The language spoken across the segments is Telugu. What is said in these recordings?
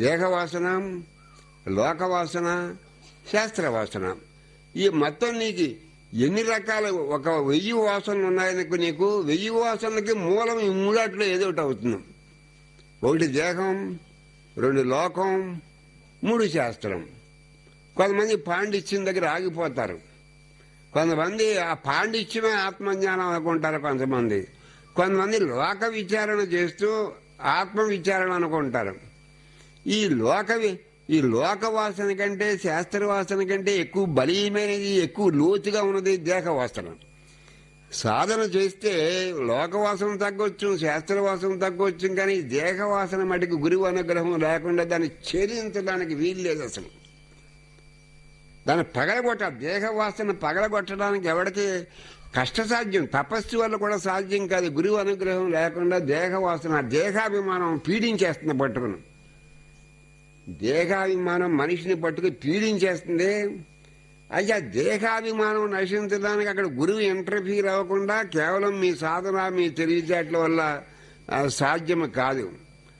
దేహవాసన లోకవాసన శాస్త్రవాసన. ఈ మొత్తం నీకు ఎన్ని రకాల ఒక వెయ్యి వాసనలు ఉన్నాయనుకో నీకు వెయ్యి వాసనలకి మూలం ఈ మూడాట్లో ఏదో ఒకటి అవుతుంది. ఒకటి దేహం రెండు లోకం మూడు శాస్త్రం. కొంతమంది పాండిత్యం దగ్గర ఆగిపోతారు. కొంతమంది ఆ పాండిత్యమే ఆత్మజ్ఞానం అనుకుంటారు కొంతమంది. కొంతమంది లోక విచారణ చేస్తూ ఆత్మ విచారణ అనుకుంటారు. ఈ లోకవి ఈ లోక వాసన కంటే శాస్త్ర వాసన కంటే ఎక్కువ బలీయమైనది ఎక్కువ లోతుగా ఉన్నది దేహ వాసన సాధన చేస్తే లోకవాసన తగ్గొచ్చు శాస్త్రవాసన తగ్గొచ్చు కానీ దేహవాసన మటుకు గురువు అనుగ్రహం లేకుండా దాన్ని ఛేదించడానికి వీలు లేదు అసలు. దాన్ని పగలగొట్ట దేహవాసన పగలగొట్టడానికి ఎవరికి కష్టసాధ్యం తపస్సు వల్ల కూడా సాధ్యం కాదు. గురువు అనుగ్రహం లేకుండా దేహవాసన దేహాభిమానం పీడించేస్తుంది పట్టుకుని. దేహాభిమానం మనిషిని పట్టుకుని పీడించేస్తుంది. అయితే ఆ దేహాభిమానం నశించడానికి అక్కడ గురువు ఇంటర్ఫీర్ అవ్వకుండా కేవలం మీ సాధన మీ తెలివితేటల వల్ల సాధ్యం కాదు.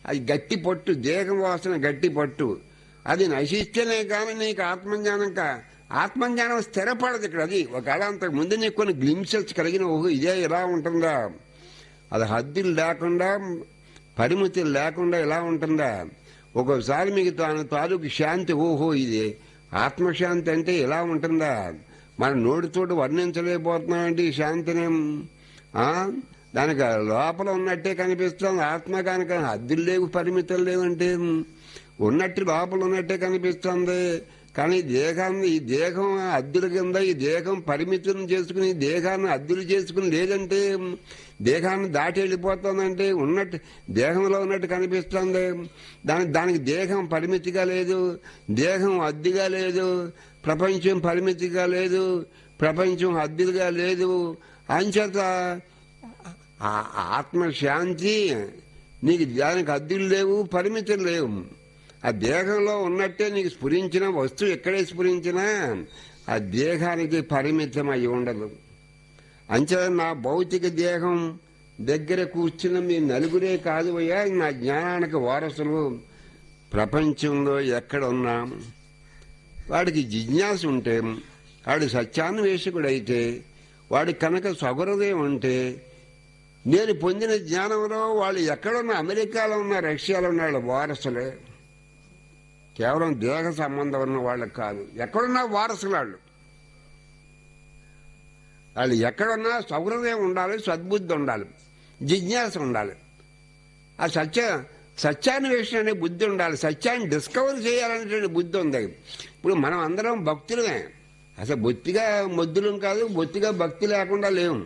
అది గట్టి పట్టు దేహం వాసన గట్టి పట్టు. అది నశిస్తేనే కానీ నీకు ఆత్మజ్ఞానం కా ఆత్మజ్ఞానం స్థిరపడదు ఇక్కడ అది. ఒకవేళ అంతకు ముందు నీకు కొన్ని గ్లిమ్సెస్ కలిగిన ఓహో ఇదే ఇలా ఉంటుందా? అది హద్దులు లేకుండా పరిమితులు లేకుండా ఇలా ఉంటుందా? ఒక్కొక్కసారి మీకు తాను తాలూకు శాంతి ఓహో ఇది ఆత్మశాంతి అంటే ఇలా ఉంటుందా? మన నోటితోటి వర్ణించలేకపోతున్నామంటే ఈ శాంతిని. దానికి లోపల ఉన్నట్టే కనిపిస్తుంది ఆత్మ కనుక హద్దులు లేవు పరిమితులు లేవంటే. ఉన్నట్టు లోపల ఉన్నట్టే కనిపిస్తుంది. కానీ దేహాన్ని ఈ దేహం అద్దుల కింద ఈ దేహం పరిమితులను చేసుకుని దేహాన్ని అద్దులు చేసుకుని లేదంటే దేహాన్ని దాటి వెళ్ళిపోతుందంటే ఉన్నట్టు దేహంలో ఉన్నట్టు కనిపిస్తుంది. దాని దానికి దేహం పరిమితిగా లేదు దేహం అద్దుగా లేదు ప్రపంచం పరిమితిగా లేదు ప్రపంచం అద్దులుగా లేదు. అంచేత ఆత్మశాంతి నీకు దానికి అద్దులు లేవు పరిమితులు లేవు. ఆ దేహంలో ఉన్నట్టే నీకు స్ఫురించిన వస్తువు ఎక్కడే స్ఫురించినా ఆ దేహానికి పరిమితం అయి ఉండదు. అంచే నా భౌతిక దేహం దగ్గర కూర్చున్న మీ నలుగురే కాదు అయ్యా నా జ్ఞానానికి వారసులు. ప్రపంచంలో ఎక్కడ ఉన్నా వాడికి జిజ్ఞాస ఉంటే వాడు సత్యాన్వేషకుడైతే వాడి కనుక సగురదయం ఉంటే నేను పొందిన జ్ఞానంలో వాళ్ళు ఎక్కడున్న అమెరికాలో ఉన్న రష్యాలో ఉన్న వాళ్ళ వారసులే. కేవలం దేహ సంబంధం ఉన్న వాళ్ళకి కాదు. ఎక్కడున్నా వారసులు వాళ్ళు వాళ్ళు ఎక్కడున్నా సౌహృదయం ఉండాలి సద్బుద్ధి ఉండాలి జిజ్ఞాస ఉండాలి. ఆ సత్య సత్యాన్వేషణ అనే బుద్ధి ఉండాలి. సత్యాన్ని డిస్కవర్ చేయాలనేటువంటి బుద్ధి ఉంది. ఇప్పుడు మనం అందరం భక్తులమే. అసలు బొత్తిగా మొద్దులం కాదు బొత్తిగా భక్తి లేకుండా లేవు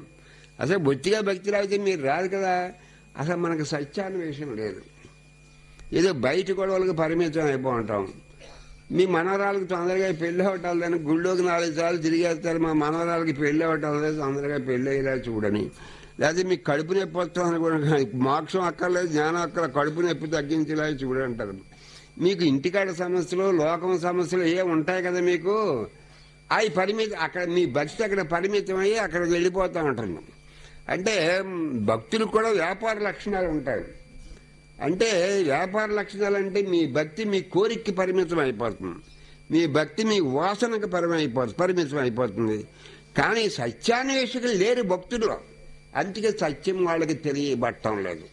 అసలు బొత్తిగా భక్తి లేకపోతే మీరు రాదు కదా. అసలు మనకు సత్యాన్వేషణ లేదు. ఏదో బయట గొడవలకు పరిమితం అయిపోంటాం మీ మనవరాలకు తొందరగా పెళ్ళి అవటాలని గుళ్ళోకి నాలుగు సార్లు తిరిగేస్తారు. మా మనవరాలకి పెళ్ళి అవటాలేదు తొందరగా పెళ్ళి అయ్యేలా చూడని. లేకపోతే మీకు కడుపు నొప్పి వస్తుంది కూడా మోక్షం అక్కర్లేదు జ్ఞానం అక్కర్లేదు కడుపు నొప్పి తగ్గించేలా చూడంటారు. మీకు ఇంటికాడ సమస్యలు లోకం సమస్యలు ఏ ఉంటాయి కదా మీకు? అవి పరిమితి అక్కడ మీ భక్తి అక్కడ పరిమితం అయ్యి అక్కడికి వెళ్ళిపోతూ ఉంటారు అంటే భక్తులకు కూడా వ్యాపార లక్షణాలు ఉంటాయి. అంటే వ్యాపార లక్షణాలు అంటే మీ భక్తి మీ కోరికకి పరిమితం అయిపోతుంది. మీ భక్తి మీ వాసనకు పరిమితం పరిమితం అయిపోతుంది. కానీ సత్యాన్వేషకులు లేరు భక్తుల్లో అందుకే సత్యం వాళ్ళకి తెలియబట్టం లేదు.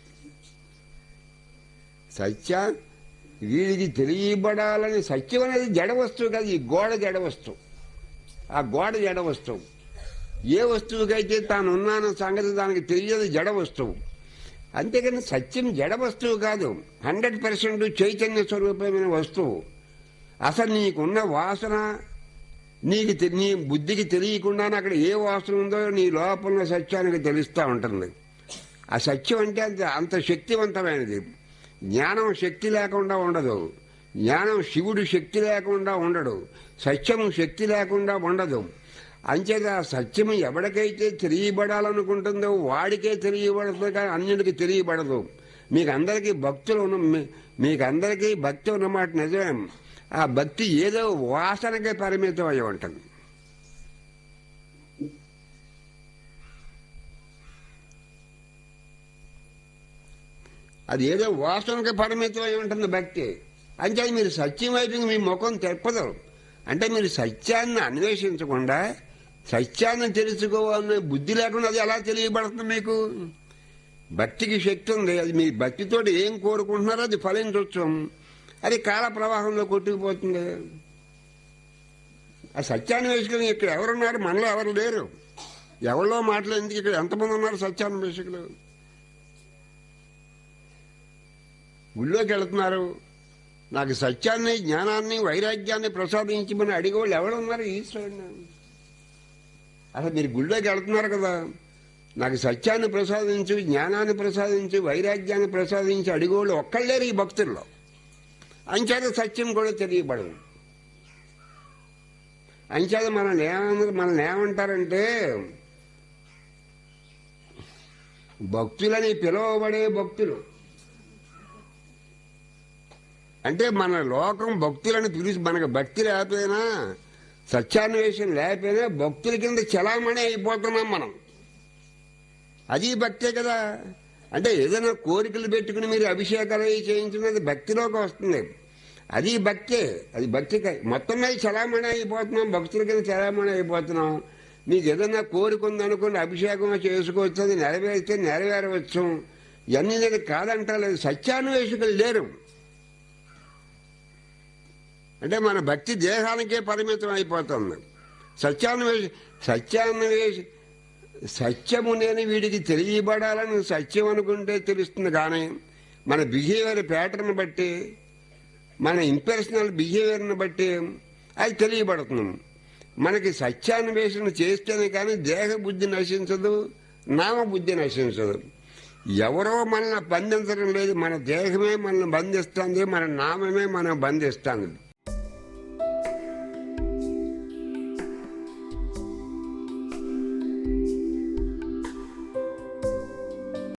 సత్య వీడికి తెలియబడాలని సత్యం అనేది జడ వస్తువు కాదు ఈ గోడ జడ వస్తువు. ఆ గోడ జడ వస్తువు. ఏ వస్తువుకైతే తాను ఉన్నాన సంగతి దానికి తెలియదు జడ వస్తువు. అంతేకాని సత్యం జడ వస్తువు కాదు. హండ్రెడ్ పర్సెంట్ చైతన్య స్వరూపమైన వస్తువు. అసలు నీకున్న వాసన నీకు నీ బుద్ధికి తెలియకుండానే అక్కడ ఏ వాసన ఉందో నీ లోపల ఉన్న సత్యానికి తెలుస్తూ ఉంటుంది. ఆ సత్యం అంటే అంత అంత శక్తివంతమైనది. జ్ఞానం శక్తి లేకుండా ఉండదు. జ్ఞానం శివుడు శక్తి లేకుండా ఉండడు. సత్యం శక్తి లేకుండా ఉండదు. అంచేత ఆ ఎవరికైతే తెలియబడాలనుకుంటుందో వాడికే తెలియబడుతుంది కానీ అన్యుడికి తెలియబడదు. మీకు అందరికీ భక్తులు ఉన్న మీకు అందరికీ భక్తి ఉన్నమాట నిజమే. ఆ భక్తి ఏదో వాసనకే పరిమితం అయి ఉంటుంది. అది ఏదో వాసనకి పరిమితం అయి ఉంటుంది భక్తి. అంటే మీరు సత్యం వైపు మీ ముఖం తెప్పదు. అంటే మీరు సత్యాన్ని అన్వేషించకుండా సత్యాన్ని తెలుసుకోవాలనే బుద్ధి లేకుండా అది ఎలా తెలియబడుతుంది మీకు? భక్తికి శక్తి ఉంది. అది మీ భక్తితోటి ఏం కోరుకుంటున్నారో అది ఫలించవచ్చు అది కాల ప్రవాహంలో కొట్టుకుపోతుంది. ఆ సత్యాన్వేషకులు ఇక్కడ ఎవరున్నారు? మనలో ఎవరు లేరు. ఎవరిలో మాట్లాడేందుకు ఇక్కడ ఎంతమంది ఉన్నారు సత్యాన్వేషకులు గుళ్ళోకి వెళుతున్నారు. నాకు సత్యాన్ని జ్ఞానాన్ని వైరాగ్యాన్ని ప్రసాదించమని అడిగేవాళ్ళు ఎవరున్నారు ఈశ్వరుడు. అసలు మీరు గుళ్ళోకి వెళ్తున్నారు కదా. నాకు సత్యాన్ని ప్రసాదించు జ్ఞానాన్ని ప్రసాదించు వైరాగ్యాన్ని ప్రసాదించి అడిగోళ్ళు ఒక్కళ్ళేరు ఈ భక్తుల్లో. అంచేత సత్యం కూడా తెలియబడదు. అంచేత మనల్ని ఏమన్నారు మనల్ని ఏమంటారంటే భక్తులని పిలువబడే భక్తులు. అంటే మన లోకం భక్తులను పిలిచి మనకు భక్తి లేకపోయినా సత్యాన్వేషణ లేకపోయినా భక్తుల కింద చలామణి అయిపోతున్నాం మనం. అది భక్తే కదా. అంటే ఏదైనా కోరికలు పెట్టుకుని మీరు అభిషేకాలు అవి చేయించినది భక్తిలోకి వస్తుంది. అది భక్తే. అది భక్తి మొత్తం మీద చలామణి అయిపోతున్నాం భక్తుల కింద చలామణి అయిపోతున్నాం. మీకు ఏదైనా కోరిక ఉందనుకోండి అభిషేకం చేసుకోవచ్చు అది నెరవేరితే నెరవేరవచ్చు. ఇవన్నీ నేను కాదంటలేదు. సత్యాన్వేషకులు లేరు. అంటే మన భక్తి దేహానికే పరిమితం అయిపోతుంది. సత్యాన్వేష సత్యాన్వేష సత్యము నేను వీడికి తెలియబడాలని సత్యం అనుకుంటే తెలుస్తుంది కానీ మన బిహేవియర్ ప్యాటర్న్ బట్టి మన ఇంపర్సనల్ బిహేవియర్ని బట్టి అది తెలియబడుతుంది. మనకి సత్యాన్వేషణ చేస్తేనే కానీ దేహ బుద్ధి నశించదు నామబుద్ధి నశించదు. ఎవరో మనల్ని బంధించడం లేదు మన దేహమే మనల్ని బంధిస్తుంది మన నామమే మనం బంధిస్తుంది.